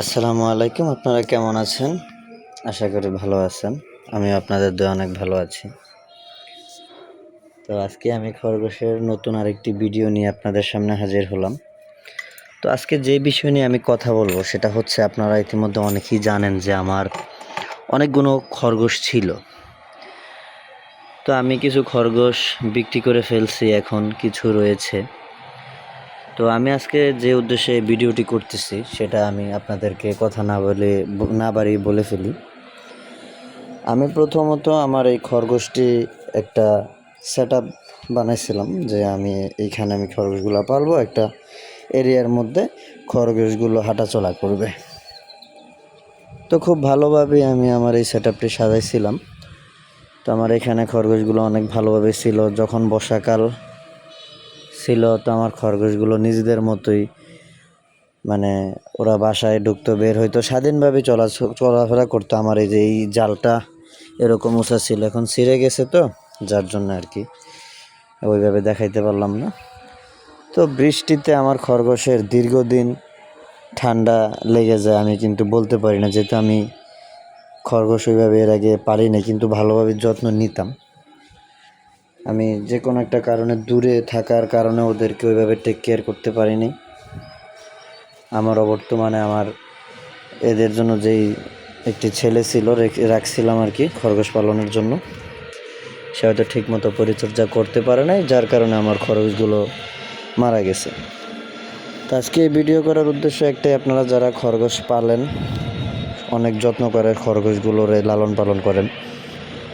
আসসালামু আলাইকুম, আপনারা কেমন আছেন? আশা করি ভালো আছেন। আমি আপনাদের দয়ে অনেক ভালো আছি। তো আজকে আমি খরগোশের নতুন আরেকটি ভিডিও নিয়ে আপনাদের সামনে হাজির হলাম। তো আজকে যে বিষয় নিয়ে আমি কথা বলব, সেটা হচ্ছে আপনারা ইতিমধ্যে অনেকেই জানেন যে আমার অনেকগুলো খরগোশ ছিল। তো আমি কিছু খরগোশ বিক্রি করে ফেলছি, এখন কিছু রয়েছে। তো আমি আজকে যে উদ্দেশ্যে ভিডিওটি করতেছি, সেটা আমি আপনাদেরকে কথা না বলে, না বাড়িয়ে বলে ফেলি। আমি প্রথমত আমার এই খরগোশটি একটা সেট বানাইছিলাম যে আমি এইখানে আমি খরগোশগুলো পালবো, একটা এরিয়ার মধ্যে খরগোশগুলো হাঁটাচলা করবে। তো খুব ভালোভাবে আমি আমার এই সেট আপটি সাজাইছিলাম। তো আমার এখানে খরগোশগুলো অনেক ভালোভাবে ছিল, যখন বর্ষাকাল ছিল, তো আমার খরগোশগুলো নিজেদের মতোই মানে ওরা বাসায় ঢুকতো, বের হইতো, স্বাধীনভাবে চলা চলাফেরা করতো। আমার এই যে এই জালটা এরকম উঁচা ছিল, এখন ছিঁড়ে গেছে তো, যার জন্য আর কি। ওইভাবে দেখাইতে পারলাম না। তো বৃষ্টিতে আমার খরগোশের দীর্ঘদিন ঠান্ডা লেগে যায়, আমি কিন্তু বলতে পারি না যেহেতু আমি খরগোশ ওইভাবে এর আগে পারি না কিন্তু ভালোভাবে যত্ন নিতাম। আমি যে কোনো একটা কারণে দূরে থাকার কারণে ওদেরকে ওইভাবে টেক কেয়ার করতে পারিনি। আমার বর্তমানে আমার এদের জন্য যেই একটি ছেলে ছিল রাখছিলাম আর কি খরগোশ পালনের জন্য। সে হয়তো ঠিকমতো পরিচর্যা করতে পারে নাই, যার কারণে আমার খরগোশগুলো মারা গেছে। তো আজকে এই ভিডিও করার উদ্দেশ্য একটাই, আপনারা যারা খরগোশ পালেন, অনেক যত্ন করে খরগোশগুলোর লালন পালন করেন,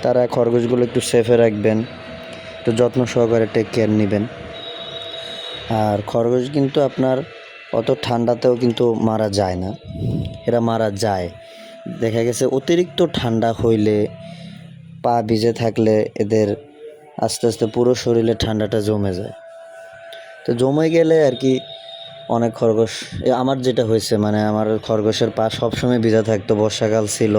তারা খরগোশগুলো একটু সেফে রাখবেন। একটু যত্ন সহকারে টেক কেয়ার নেবেন। আর খরগোশ কিন্তু আপনার অত ঠান্ডাতেও কিন্তু মারা যায় না। এরা মারা যায়। দেখা গেছে অতিরিক্ত ঠান্ডা হইলে পা ভিজে থাকলে এদের আস্তে আস্তে পুরো শরীরে ঠান্ডাটা জমে যায়। তো জমে গেলে আর কি অনেক খরগোশ আমার যেটা হয়েছে মানে আমার খরগোশের পা সবসময় ভিজা থাকতো, বর্ষাকাল ছিল।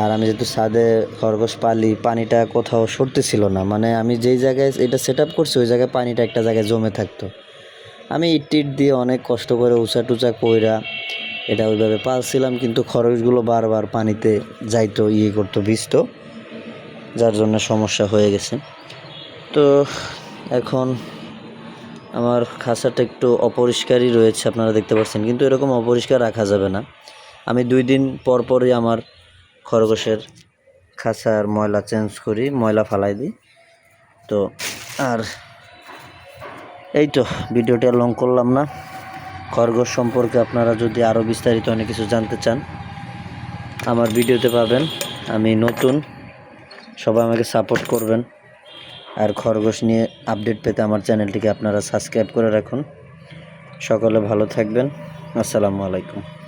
আর আমি যেহেতু ছাদে খরগোশ পালি, পানিটা কোথাও সরতেছিল না। মানে আমি যেই জায়গায় এটা সেট আপ করছি, ওই জায়গায় পানিটা একটা জায়গায় জমে থাকতো। আমি ইট টিট দিয়ে অনেক কষ্ট করে উঁচা টুচা কইরা এটা ওইভাবে পালছিলাম, কিন্তু খরগোশগুলো বারবার পানিতে যাইতো ইয়ে করতো, ভিজতো, যার জন্য সমস্যা হয়ে গেছে। তো এখন আমার খাঁচাটা একটু অপরিষ্কারই রয়েছে, আপনারা দেখতে পাচ্ছেন, কিন্তু এরকম অপরিষ্কার রাখা যাবে না। আমি দুই দিন পর পরই আমার খরগোশের খাঁচার ময়লা চেঞ্জ করি, ময়লা ফালাই দিই। তো, আর এই তো ভিডিওটা লং করলাম না। খরগোশ সম্পর্কে আপনারা যদি আরও বিস্তারিত অনেক কিছু জানতে চান, আমার ভিডিওতে পাবেন। আমি নতুন, সবাই আমাকে সাপোর্ট করবেন। আর খরগোশ নিয়ে আপডেট পেতে আমার চ্যানেলটিকে আপনারা সাবস্ক্রাইব করে রাখুন। সকলে ভালো থাকবেন। আসসালামু আলাইকুম।